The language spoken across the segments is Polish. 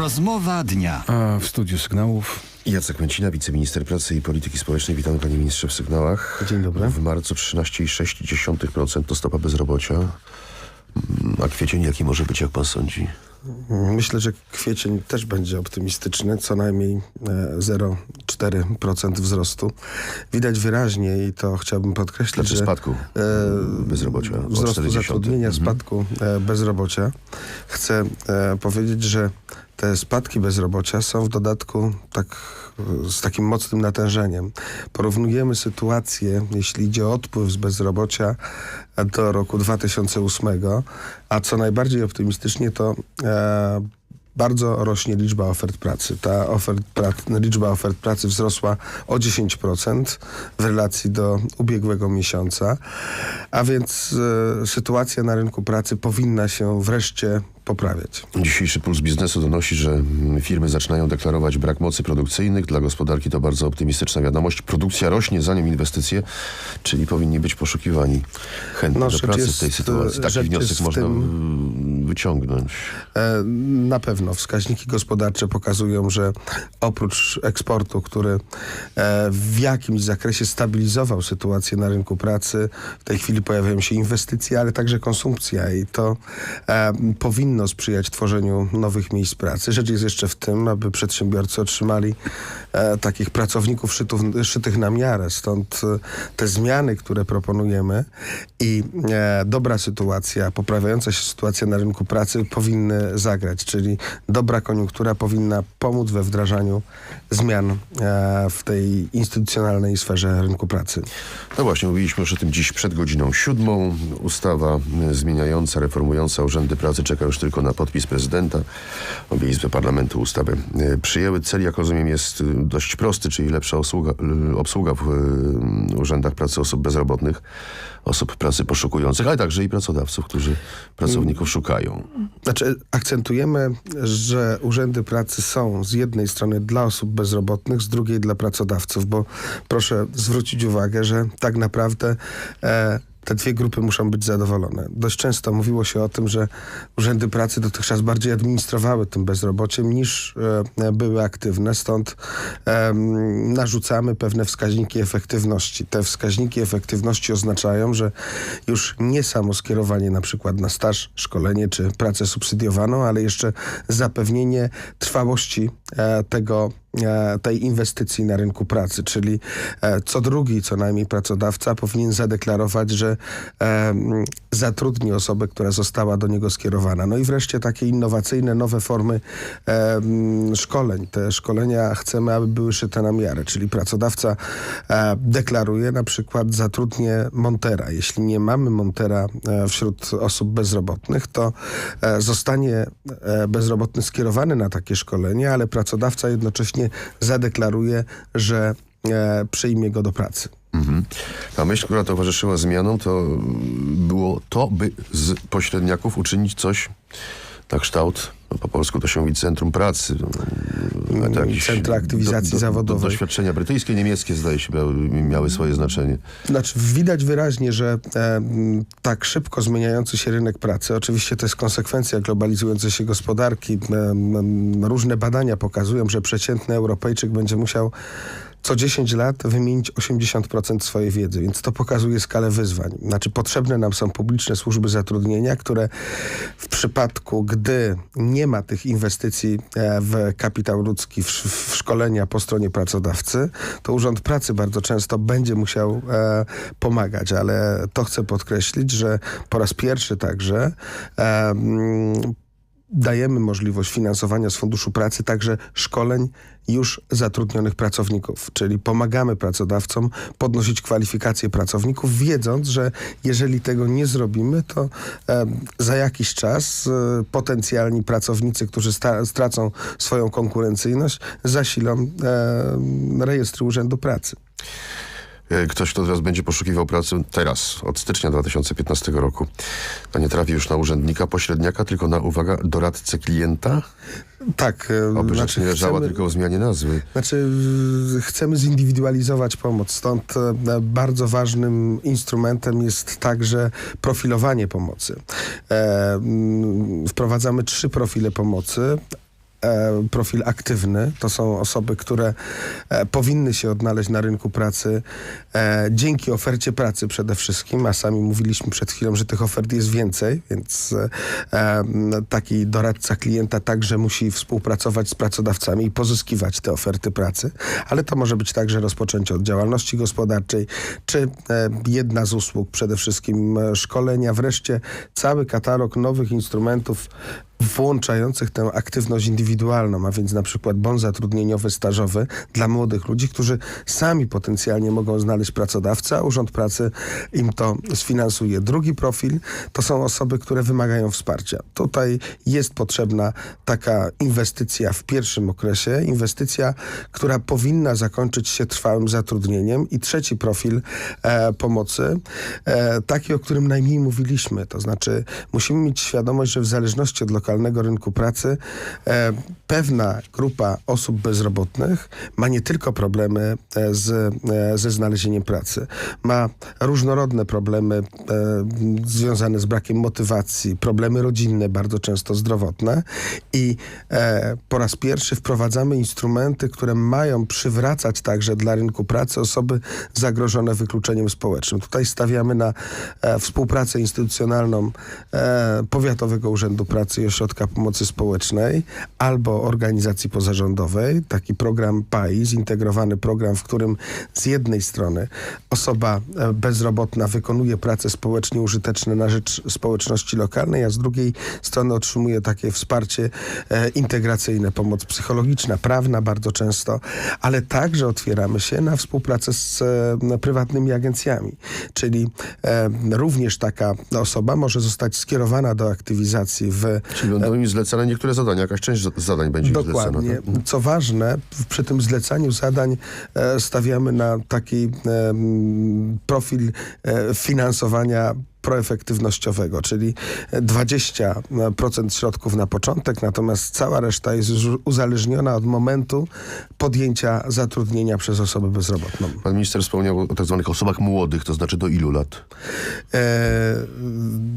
Rozmowa dnia. A w studiu sygnałów Jacek Męcina, wiceminister pracy i polityki społecznej. Witamy panie ministrze w sygnałach. Dzień dobry. W marcu 13,6% to stopa bezrobocia. Mm, A kwiecień jaki może być, jak pan sądzi? Myślę, że kwiecień też będzie optymistyczny, co najmniej e, 0,4% wzrostu. Widać wyraźnie i to chciałbym podkreślić, Znaczy że spadku bezrobocia. o wzrostu 40. zatrudnienia, Mhm. spadku e, bezrobocia. Chcę e, powiedzieć, że te spadki bezrobocia są w dodatku tak, e, z takim mocnym natężeniem. Porównujemy sytuację, jeśli idzie o odpływ z bezrobocia e, do roku 2008, a co najbardziej optymistycznie to e, bardzo rośnie liczba ofert pracy. Ta ofert pra- liczba ofert pracy wzrosła o 10% w relacji do ubiegłego miesiąca, a więc e, sytuacja na rynku pracy powinna się wreszcie poprawiać. Dzisiejszy Puls Biznesu donosi, że firmy zaczynają deklarować brak mocy produkcyjnych. Dla gospodarki to bardzo optymistyczna wiadomość. Produkcja rośnie, zanim inwestycje, czyli powinni być poszukiwani chętni No, do pracy jest, w tej sytuacji. Taki wniosek można tym- wyciągnąć. E, Na pewno wskaźniki gospodarcze pokazują, że oprócz eksportu, który e, w jakimś zakresie stabilizował sytuację na rynku pracy, w tej chwili pojawiają się inwestycje, ale także konsumpcja i to e, powinno sprzyjać tworzeniu nowych miejsc pracy. Rzecz jest jeszcze w tym, aby przedsiębiorcy otrzymali takich pracowników szytów, szytych na miarę. Stąd te zmiany, które proponujemy i dobra sytuacja, poprawiająca się sytuacja na rynku pracy powinny zagrać, czyli dobra koniunktura powinna pomóc we wdrażaniu zmian e, w tej instytucjonalnej sferze rynku pracy. No właśnie, mówiliśmy już o tym dziś przed godziną siódmą. Ustawa y, zmieniająca, reformująca urzędy pracy czeka już tylko na podpis prezydenta. Obie Izby Parlamentu ustawę y, przyjęły. Cel, jak rozumiem, jest dość prosty, czyli lepsza obsługa, obsługa w urzędach pracy osób bezrobotnych, osób pracy poszukujących, ale także i pracodawców, którzy pracowników szukają. Znaczy, akcentujemy, że urzędy pracy są z jednej strony dla osób bezrobotnych, z drugiej dla pracodawców, bo proszę zwrócić uwagę, że tak naprawdę e, te dwie grupy muszą być zadowolone. Dość często mówiło się o tym, że urzędy pracy dotychczas bardziej administrowały tym bezrobociem niż e, były aktywne, stąd em, narzucamy pewne wskaźniki efektywności. Te wskaźniki efektywności oznaczają, że już nie samo skierowanie na przykład na staż, szkolenie czy pracę subsydiowaną, ale jeszcze zapewnienie trwałości e, tego e, tej inwestycji na rynku pracy, czyli e, co drugi co najmniej pracodawca powinien zadeklarować, że e, zatrudni osobę, która została do niego skierowana. No i wreszcie takie innowacyjne, nowe formy e, szkoleń. Te szkolenia chcemy, aby były szyte na miarę, czyli pracodawca e, deklaruje na przykład zatrudnię montera. Jeśli nie mamy montera e, wśród osób bezrobotnych, to e, zostanie e, bezrobotny skierowany na takie szkolenie, ale pracodawca jednocześnie zadeklaruje, że e, przyjmie go do pracy. Mhm. Ta myśl, która towarzyszyła zmianom, to było to, by z pośredniaków uczynić coś na kształt, no po polsku to się mówi centrum pracy. no, jakieś Centra aktywizacji zawodowej. doświadczenia brytyjskie, niemieckie zdaje się miały, miały swoje znaczenie. Znaczy, widać wyraźnie, że e, tak szybko zmieniający się rynek pracy, oczywiście to jest konsekwencja globalizującej się gospodarki. E, różne badania pokazują, że przeciętny Europejczyk będzie musiał co 10 lat wymienić 80% swojej wiedzy, więc to pokazuje skalę wyzwań. Znaczy potrzebne nam są publiczne służby zatrudnienia, które w przypadku, gdy nie ma tych inwestycji e, w kapitał ludzki, w, szkolenia po stronie pracodawcy, to Urząd Pracy bardzo często będzie musiał e, pomagać, ale to chcę podkreślić, że po raz pierwszy także e, dajemy możliwość finansowania z Funduszu Pracy także szkoleń już zatrudnionych pracowników, czyli pomagamy pracodawcom podnosić kwalifikacje pracowników, wiedząc, że jeżeli tego nie zrobimy, to e, za jakiś czas e, potencjalni pracownicy, którzy stracą swoją konkurencyjność, zasilą e, rejestry Urzędu Pracy. E, Ktoś, kto teraz będzie poszukiwał pracy teraz, od stycznia 2015 roku, to nie trafi już na urzędnika, pośredniaka, tylko na, uwaga, doradcę klienta? Tak, e, Oby rzecz nie leżała chcemy- tylko o zmianie nazwy. Znaczy, chcemy zindywidualizować pomoc, stąd e, bardzo ważnym instrumentem jest także profilowanie pomocy. E, wprowadzamy trzy profile pomocy. E, profil aktywny. To są osoby, które e, powinny się odnaleźć na rynku pracy e, dzięki ofercie pracy przede wszystkim, a sami mówiliśmy przed chwilą, że tych ofert jest więcej, więc taki doradca klienta także musi współpracować z pracodawcami i pozyskiwać te oferty pracy, ale to może być także rozpoczęcie od działalności gospodarczej, czy jedna z usług, przede wszystkim szkolenia, wreszcie cały katalog nowych instrumentów włączających tę aktywność indywidualną, a więc na przykład bon zatrudnieniowy, stażowy dla młodych ludzi, którzy sami potencjalnie mogą znaleźć pracodawcę, a Urząd Pracy im to sfinansuje. Drugi profil to są osoby, które wymagają wsparcia. Tutaj jest potrzebna taka inwestycja w pierwszym okresie, inwestycja, która powinna zakończyć się trwałym zatrudnieniem. I trzeci profil e, pomocy, e, taki, o którym najmniej mówiliśmy, to znaczy musimy mieć świadomość, że w zależności od lokalnego rynku pracy. E, pewna grupa osób bezrobotnych ma nie tylko problemy e, z, e, ze znalezieniem pracy, ma różnorodne problemy związane z brakiem motywacji, problemy rodzinne, bardzo często zdrowotne. I po raz pierwszy wprowadzamy instrumenty, które mają przywracać także dla rynku pracy osoby zagrożone wykluczeniem społecznym. Tutaj stawiamy na współpracę instytucjonalną Powiatowego Urzędu Pracy Ośrodka Pomocy Społecznej albo organizacji pozarządowej. Taki program PAI, zintegrowany program, w którym z jednej strony osoba e, bezrobotna wykonuje prace społecznie użyteczne na rzecz społeczności lokalnej, a z drugiej strony otrzymuje takie wsparcie e, integracyjne, pomoc psychologiczna, prawna bardzo często, ale także otwieramy się na współpracę z e, prywatnymi agencjami, czyli również taka osoba może zostać skierowana do aktywizacji w będą im zlecane niektóre zadania, jakaś część zadań będzie Dokładnie. zlecana. tak? Co ważne, przy tym zlecaniu zadań e, stawiamy na taki e, profil e, finansowania proefektywnościowego, czyli 20% środków na początek, natomiast cała reszta jest uzależniona od momentu podjęcia zatrudnienia przez osobę bezrobotną. Pan minister wspomniał o tak zwanych osobach młodych, to znaczy do ilu lat? E,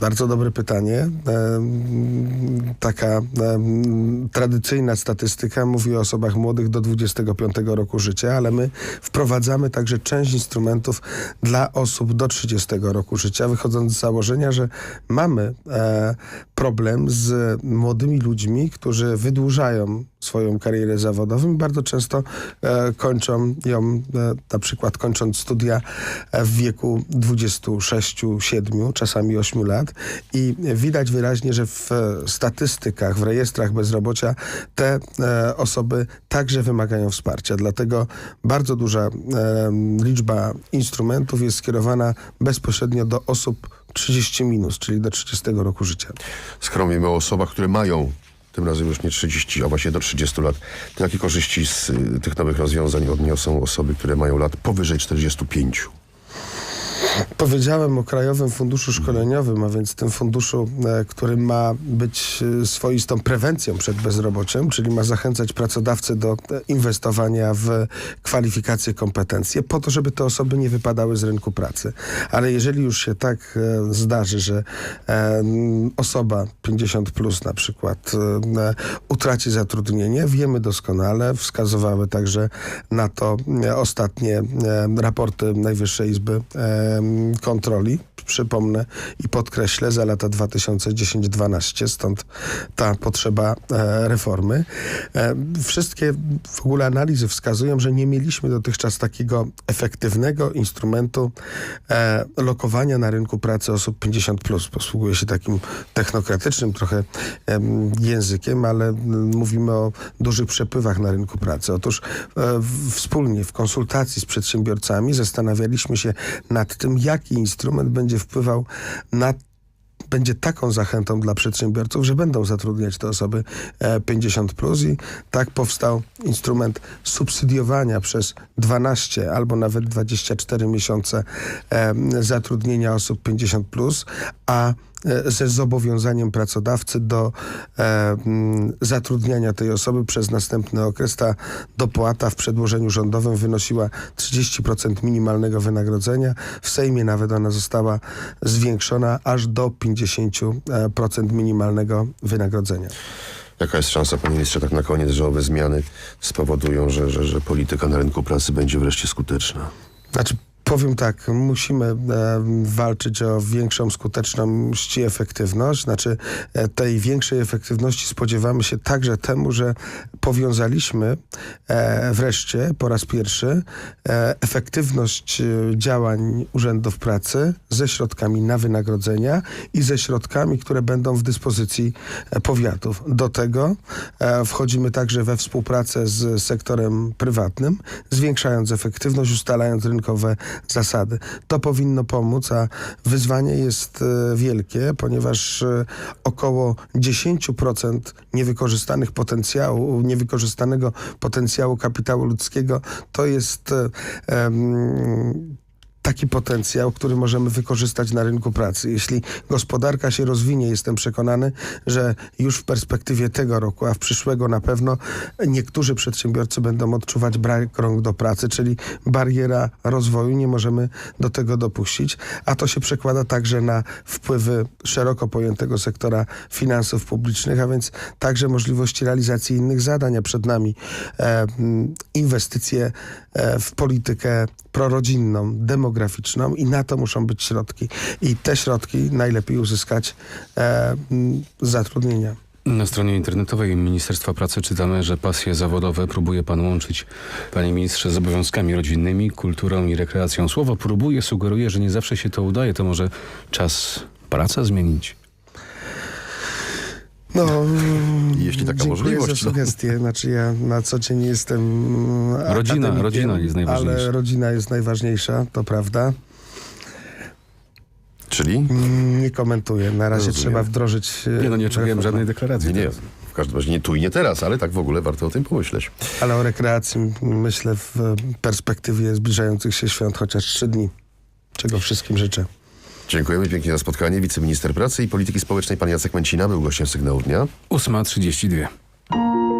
bardzo dobre pytanie. E, taka e, tradycyjna statystyka mówi o osobach młodych do 25 roku życia, ale my wprowadzamy także część instrumentów dla osób do 30 roku życia, wychodząc z założenia, że mamy e, problem z młodymi ludźmi, którzy wydłużają swoją karierę zawodową i bardzo często e, kończą ją, e, na przykład kończąc studia w wieku 26, 7, czasami 8 lat i widać wyraźnie, że w statystykach, w rejestrach bezrobocia te e, osoby także wymagają wsparcia. Dlatego bardzo duża e, liczba instrumentów jest skierowana bezpośrednio do osób 30 minus, czyli do 30 roku życia. Skoro mówimy o osobach, które mają tym razem już nie 30, a właśnie do 30 lat, to jakie korzyści z y, tych nowych rozwiązań odniosą osoby, które mają lat powyżej 45? Powiedziałem o Krajowym Funduszu Szkoleniowym, a więc tym funduszu, e, który ma być e, swoistą prewencją przed bezrobociem, czyli ma zachęcać pracodawcę do e, inwestowania w kwalifikacje, kompetencje, po to, żeby te osoby nie wypadały z rynku pracy. Ale jeżeli już się tak zdarzy, że osoba 50 plus na przykład utraci zatrudnienie, wiemy doskonale, wskazywały także na to ostatnie raporty Najwyższej Izby Kontroli. Przypomnę i podkreślę za lata 2010-12, stąd ta potrzeba e, reformy. E, wszystkie w ogóle analizy wskazują, że nie mieliśmy dotychczas takiego efektywnego instrumentu e, lokowania na rynku pracy osób 50+. Plus. Posługuję się takim technokratycznym trochę em, językiem, ale mówimy o dużych przepływach na rynku pracy. Otóż wspólnie w konsultacji z przedsiębiorcami zastanawialiśmy się nad tym, jaki instrument będzie wpływał na będzie taką zachętą dla przedsiębiorców, że będą zatrudniać te osoby e, 50 plus i tak powstał instrument subsydiowania przez 12 albo nawet 24 miesiące e, zatrudnienia osób 50 plus, a e, ze zobowiązaniem pracodawcy do e, m, zatrudniania tej osoby przez następny okres. Ta dopłata w przedłożeniu rządowym wynosiła 30% minimalnego wynagrodzenia. W Sejmie nawet ona została zwiększona aż do 50% minimalnego wynagrodzenia. Jaka jest szansa, panie ministrze, tak na koniec, że owe zmiany spowodują, że, że, że polityka na rynku pracy będzie wreszcie skuteczna? Znaczy, powiem tak, musimy e, walczyć o większą skuteczność i efektywność. Znaczy, e, tej większej efektywności spodziewamy się także temu, że powiązaliśmy e, wreszcie po raz pierwszy e, efektywność e, działań urzędów pracy ze środkami na wynagrodzenia i ze środkami, które będą w dyspozycji e, powiatów. Do tego wchodzimy także we współpracę z sektorem prywatnym, zwiększając efektywność, ustalając rynkowe zasady. To powinno pomóc, a wyzwanie jest e, wielkie, ponieważ e, około 10% niewykorzystanych potencjału, niewykorzystanego potencjału kapitału ludzkiego to jest em, taki potencjał, który możemy wykorzystać na rynku pracy. Jeśli gospodarka się rozwinie, jestem przekonany, że już w perspektywie tego roku, a w przyszłego na pewno niektórzy przedsiębiorcy będą odczuwać brak rąk do pracy, czyli bariera rozwoju. Nie możemy do tego dopuścić, a to się przekłada także na wpływy szeroko pojętego sektora finansów publicznych, a więc także możliwości realizacji innych zadań, a przed nami e, inwestycje e, w politykę prorodzinną, demograficzną i na to muszą być środki. I te środki najlepiej uzyskać e, zatrudnienia. Na stronie internetowej Ministerstwa Pracy czytamy, że pasje zawodowe próbuje pan łączyć, panie ministrze, z obowiązkami rodzinnymi, kulturą i rekreacją. Słowo próbuje sugeruje, że nie zawsze się to udaje. To może czas praca zmienić? No, Jeśli taka możliwość, za no. sugestie. Znaczy ja na co dzień jestem Rodzina- rodzina jest najważniejsza. Ale rodzina jest najważniejsza, to prawda. Czyli? Mm, Nie komentuję. Na razie Rozumiem. trzeba wdrożyć... e, Nie no, nie oczekuję reformę. żadnej deklaracji. Nie, nie. W każdym razie nie tu i nie teraz, ale tak w ogóle warto o tym pomyśleć. Ale o rekreacji myślę w perspektywie zbliżających się świąt chociaż trzy dni. Czego wszystkim życzę. Dziękujemy pięknie za spotkanie. Wiceminister Pracy i Polityki Społecznej pan Jacek Męcina był gościem Sygnału Dnia. 8.32.